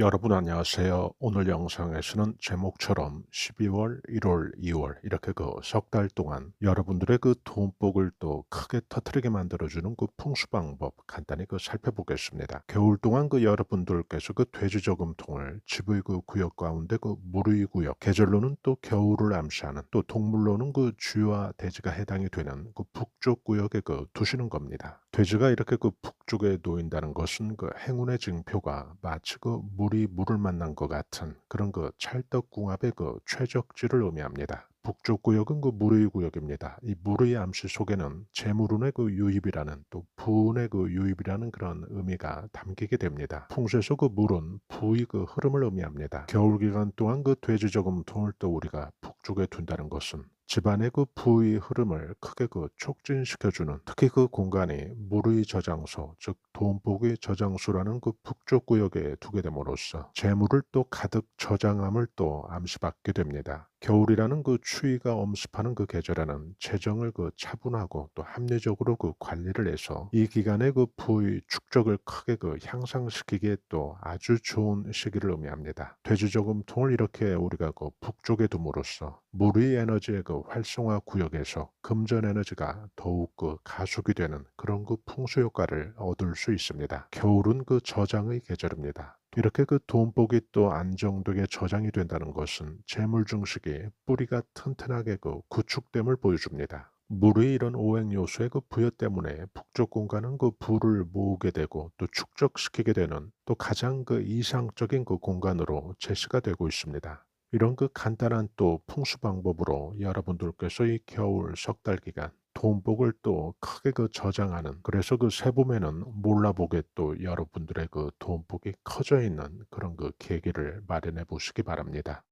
여러분 안녕하세요. 오늘 영상에서는 제목처럼 12월, 1월, 2월 이렇게 그 석 달 동안 여러분들의 그 돈복을 또 크게 터트리게 만들어주는 그 풍수 방법 간단히 그 살펴보겠습니다. 겨울 동안 그 여러분들께서 그 돼지 저금통을 집의 그 구역 가운데 그 무르이 구역 계절로는 또 겨울을 암시하는 또 동물로는 그 쥐와 돼지가 해당이 되는 그 북쪽 구역에 그 두시는 겁니다. 돼지가 이렇게 그 북쪽에 놓인다는 것은 그 행운의 징표가 마치 그 물이 물을 만난 것 같은 그런 그 찰떡궁합의 그 최적지를 의미합니다. 북쪽 구역은 그 무르이 구역입니다. 이 무르이 암시 속에는 재물운의 그 유입이라는 또 부운의 그 유입이라는 그런 의미가 담기게 됩니다. 풍수에서 그 물은 부의 그 흐름을 의미합니다. 겨울 기간 동안 그 돼지 저금통을 또 우리가 북쪽에 둔다는 것은 집안의 그 부의 흐름을 크게 그 촉진시켜주는 특히 그 공간이 물의 저장소 즉 돈복의 저장소라는 그 북쪽 구역에 두게 됨으로써 재물을 또 가득 저장함을 또 암시받게 됩니다. 겨울이라는 그 추위가 엄습하는 그 계절에는 재정을 그 차분하고 또 합리적으로 그 관리를 해서 이 기간에 그 부의 축적을 크게 그 향상시키기에 또 아주 좋은 시기를 의미합니다. 돼지저금통을 이렇게 우리가 그 북쪽에 둠으로써 물의 에너지의 그 활성화 구역에서 금전 에너지가 더욱 그 가속이 되는 그런 그 풍수 효과를 얻을 수 있습니다. 겨울은 그 저장의 계절입니다. 이렇게 그 돈복이 또 안정되게 저장이 된다는 것은 재물 증식이 뿌리가 튼튼하게 그 구축됨을 보여줍니다. 물의 이런 오행 요소의 그 부여 때문에 북쪽 공간은 그 부를 모으게 되고 또 축적시키게 되는 또 가장 그 이상적인 그 공간으로 제시가 되고 있습니다. 이런 그 간단한 또 풍수 방법으로 여러분들께서 이 겨울 석 달 기간 돈복을 또 크게 그 저장하는 그래서 그 세봄에는 몰라보게 또 여러분들의 그 돈복이 커져 있는 그런 그 계기를 마련해 보시기 바랍니다.